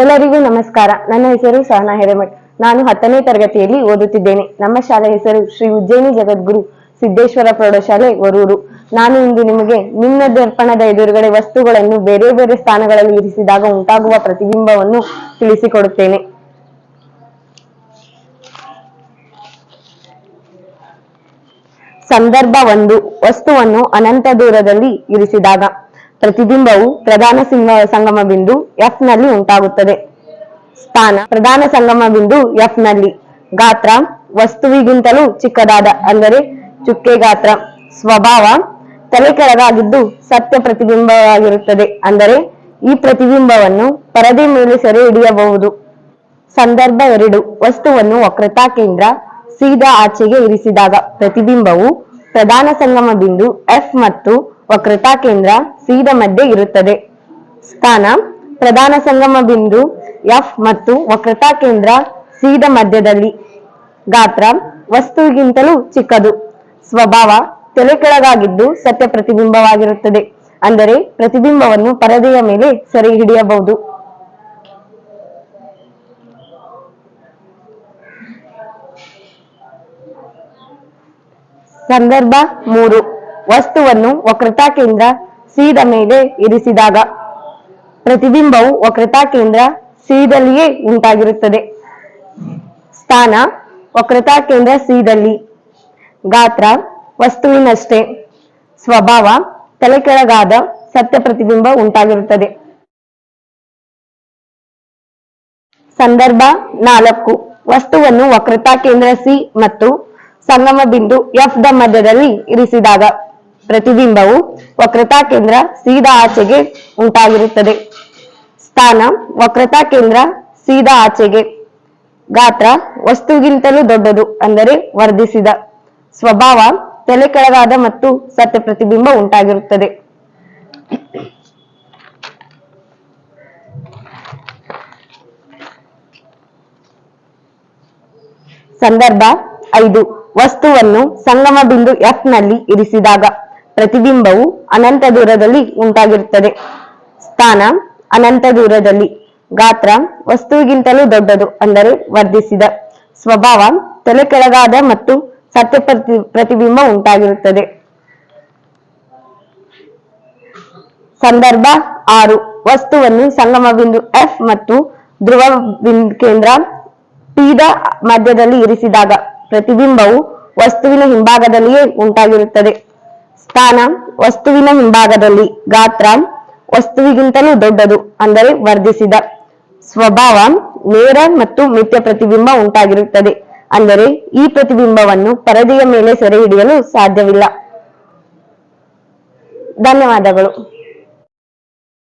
ಎಲ್ಲರಿಗೂ ನಮಸ್ಕಾರ. ನನ್ನ ಹೆಸರು ಸಹನಾ ಹೆರೆಮಠ್ ನಾನು ಹತ್ತನೇ ತರಗತಿಯಲ್ಲಿ ಓದುತ್ತಿದ್ದೇನೆ. ನಮ್ಮ ಶಾಲೆ ಹೆಸರು ಶ್ರೀ ಉಜ್ಜಯಿನಿ ಜಗದ್ಗುರು ಸಿದ್ದೇಶ್ವರ ಪ್ರೌಢಶಾಲೆ, ವರೂರು. ನಾನು ಇಂದು ನಿಮಗೆ ನಿಮ್ಮ ದರ್ಪಣದ ಎದುರುಗಡೆ ವಸ್ತುಗಳನ್ನು ಬೇರೆ ಬೇರೆ ಸ್ಥಾನಗಳಲ್ಲಿ ಇರಿಸಿದಾಗ ಉಂಟಾಗುವ ಪ್ರತಿಬಿಂಬವನ್ನು ತಿಳಿಸಿಕೊಡುತ್ತೇನೆ. ಸಂದರ್ಭ ಒಂದು, ವಸ್ತುವನ್ನು ಅನಂತ ದೂರದಲ್ಲಿ ಇರಿಸಿದಾಗ. ಪ್ರತಿಬಿಂಬವು ಪ್ರಧಾನ ಸಿಂಹ ಸಂಗಮ ಬಿಂದು ಎಫ್ನಲ್ಲಿ ಉಂಟಾಗುತ್ತದೆ. ಸ್ಥಾನ, ಪ್ರಧಾನ ಸಂಗಮ ಬಿಂದು ಎಫ್ನಲ್ಲಿ. ಗಾತ್ರ, ವಸ್ತುವಿಗಿಂತಲೂ ಚಿಕ್ಕದಾದ, ಅಂದರೆ ಚುಕ್ಕೆ ಗಾತ್ರ. ಸ್ವಭಾವ ತಲೆ ಕೆಳಗಾಗಿದ್ದು ಸತ್ಯ ಪ್ರತಿಬಿಂಬವಾಗಿರುತ್ತದೆ. ಅಂದರೆ ಈ ಪ್ರತಿಬಿಂಬವನ್ನು ಪರದೆ ಮೇಲೆ ಸೆರೆ ಹಿಡಿಯಬಹುದು. ಸಂದರ್ಭ ಎರಡು, ವಸ್ತುವನ್ನು ವಕ್ರತಾ ಕೇಂದ್ರ ಸೀದಾ ಆಚೆಗೆ ಇರಿಸಿದಾಗ ಪ್ರತಿಬಿಂಬವು ಪ್ರಧಾನ ಸಂಗಮ ಬಿಂದು ಎಫ್ ಮತ್ತು ವಕ್ರತಾ ಕೇಂದ್ರ ಸಿದ ಮಧ್ಯೆ ಇರುತ್ತದೆ. ಸ್ಥಾನ, ಪ್ರಧಾನ ಸಂಗಮ ಬಿಂದು ಎಫ್ ಮತ್ತು ವಕ್ರತಾ ಕೇಂದ್ರ ಸೀದ ಮಧ್ಯದಲ್ಲಿ. ಗಾತ್ರ, ವಸ್ತುವಿಗಿಂತಲೂ ಚಿಕ್ಕದು. ಸ್ವಭಾವ ತಲೆ ಕೆಳಗಾಗಿದ್ದು ಸತ್ಯ ಪ್ರತಿಬಿಂಬವಾಗಿರುತ್ತದೆ ಅಂದರೆ ಪ್ರತಿಬಿಂಬವನ್ನು ಪರದೆಯ ಮೇಲೆ ಸೆರೆ ಹಿಡಿಯಬಹುದು. ಸಂದರ್ಭ ಮೂರು. ವಸ್ತುವನ್ನು ವಕ್ರತಾ ಕೇಂದ್ರ ಸೀದ ಮೇಲೆ ಇರಿಸಿದಾಗ ಪ್ರತಿಬಿಂಬವು ವಕ್ರತಾ ಕೇಂದ್ರ ಸೀದಲ್ಲಿಯೇ ಉಂಟಾಗಿರುತ್ತದೆ. ಸ್ಥಾನ ವಕ್ರತಾ ಕೇಂದ್ರ ಸೀದಲ್ಲಿ. ಗಾತ್ರ ವಸ್ತುವಿನಷ್ಟೇ. ಸ್ವಭಾವ ತಲೆಕೆಳಗಾದ ಸತ್ಯ ಪ್ರತಿಬಿಂಬ ಉಂಟಾಗಿರುತ್ತದೆ. ಸಂದರ್ಭ ನಾಲ್ಕು. ವಸ್ತುವನ್ನು ವಕ್ರತಾ ಕೇಂದ್ರ ಸಿ ಮತ್ತು ಸಂಗಮ ಬಿಂದು ಎಫ್ ದ ಮಧ್ಯದಲ್ಲಿ ಇರಿಸಿದಾಗ ಪ್ರತಿಬಿಂಬವು ವಕ್ರತಾ ಕೇಂದ್ರ ಸೀದಾ ಆಚೆಗೆ ಉಂಟಾಗಿರುತ್ತದೆ. ಸ್ಥಾನ ವಕ್ರತಾ ಕೇಂದ್ರ ಸೀದಾ ಆಚೆಗೆ. ಗಾತ್ರ ವಸ್ತುಗಿಂತಲೂ ದೊಡ್ಡದು ಅಂದರೆ ವರ್ಧಿಸಿದ. ಸ್ವಭಾವ ತಲೆ ಕೆಳಗಾದ ಮತ್ತು ಸತ್ಯ ಪ್ರತಿಬಿಂಬ ಉಂಟಾಗಿರುತ್ತದೆ. ಸಂದರ್ಭ ಐದು. ವಸ್ತುವನ್ನು ಸಂಗಮ ಬಿಂದು ಎಫ್ನಲ್ಲಿ ಇರಿಸಿದಾಗ ಪ್ರತಿಬಿಂಬವು ಅನಂತ ದೂರದಲ್ಲಿ ಉಂಟಾಗಿರುತ್ತದೆ. ಸ್ಥಾನ ಅನಂತ ದೂರದಲ್ಲಿ. ಗಾತ್ರ ವಸ್ತುವಿಗಿಂತಲೂ ದೊಡ್ಡದು ಅಂದರೆ ವರ್ಧಿಸಿದ. ಸ್ವಭಾವ ತಲೆ ಕೆಳಗಾದ ಮತ್ತು ಸತ್ಯ ಪ್ರತಿ ಪ್ರತಿಬಿಂಬ ಉಂಟಾಗಿರುತ್ತದೆ. ಸಂದರ್ಭ ಆರು. ವಸ್ತುವನ್ನು ಸಂಗಮ ಬಿಂದು ಎಫ್ ಮತ್ತು ಧ್ರುವ ಬಿಂದು ಕೇಂದ್ರ ಪೀದ ಮಧ್ಯದಲ್ಲಿ ಇರಿಸಿದಾಗ ಪ್ರತಿಬಿಂಬವು ವಸ್ತುವಿನ ಹಿಂಭಾಗದಲ್ಲಿಯೇ ಉಂಟಾಗಿರುತ್ತದೆ. ಸ್ಥಾನ, ವಸ್ತುವಿನ ಹಿಂಭಾಗದಲ್ಲಿ. ಗಾತ್ರ, ವಸ್ತುವಿಗಿಂತಲೂ ದೊಡ್ಡದು, ಅಂದರೆ ವರ್ಧಿಸಿದ. ಸ್ವಭಾವ, ನೇರ ಮತ್ತು ಮಿಥ್ಯ ಪ್ರತಿಬಿಂಬ ಉಂಟಾಗಿರುತ್ತದೆ. ಅಂದರೆ ಈ ಪ್ರತಿಬಿಂಬವನ್ನು ಪರದೆಯ ಮೇಲೆ ಸೆರೆ ಹಿಡಿಯಲು ಸಾಧ್ಯವಿಲ್ಲ. ಧನ್ಯವಾದಗಳು.